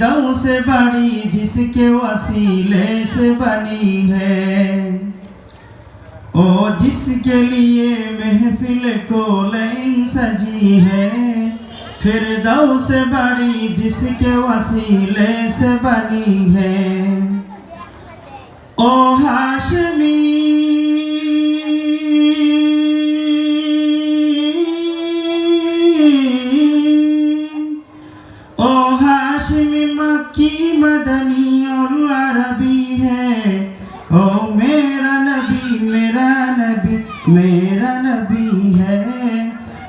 दौ से बड़ी जिसके वसीले से बनी है। ओ, जिसके लिए महफिल को लैन सजी है। फिर दौ से बड़ी जिसके वसीले से बनी है। ओ, हाशमी मक्की मदनी और अरबी है। ओ मेरा नबी मेरा नबी मेरा नबी है।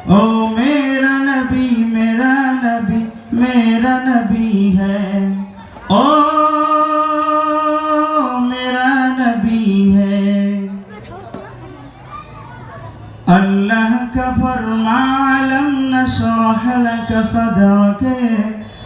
ओ मेरा नबी मेरा नबी मेरा नबी है। ओ मेरा नबी है। अल्लाह का फरमालम नशरह लक सदरक।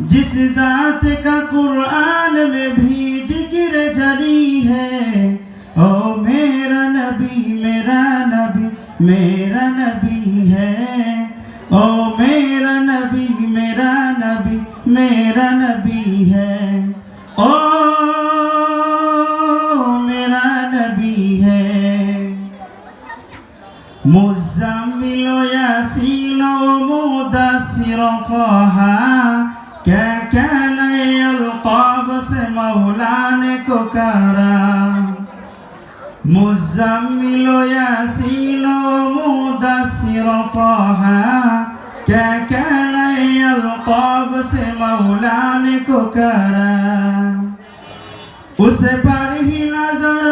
जिस जात का कुरान में भी ज़िक्र जरी है, ओ मेरा नबी मेरा नबी मेरा नबी है। ओ मेरा नबी मेरा नबी मेरा नबी है। ओ मेरा नबी है। मुजम्मिल, यासीन व मुदस्सिर मुजम्मिल यासीन व मुदस्सिर तहा क्या कहना अलकाब से मौला ने को करा उसे पर ही नजर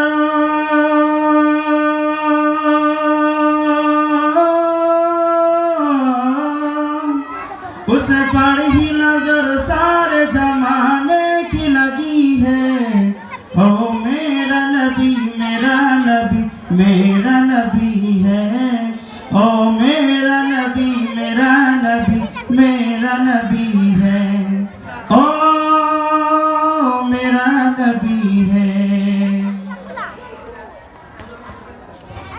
उसे पर ही नजर सारे जमाने मेरा नबी है ओ मेरा नबी मेरा नबी मेरा नबी है ओ मेरा नबी है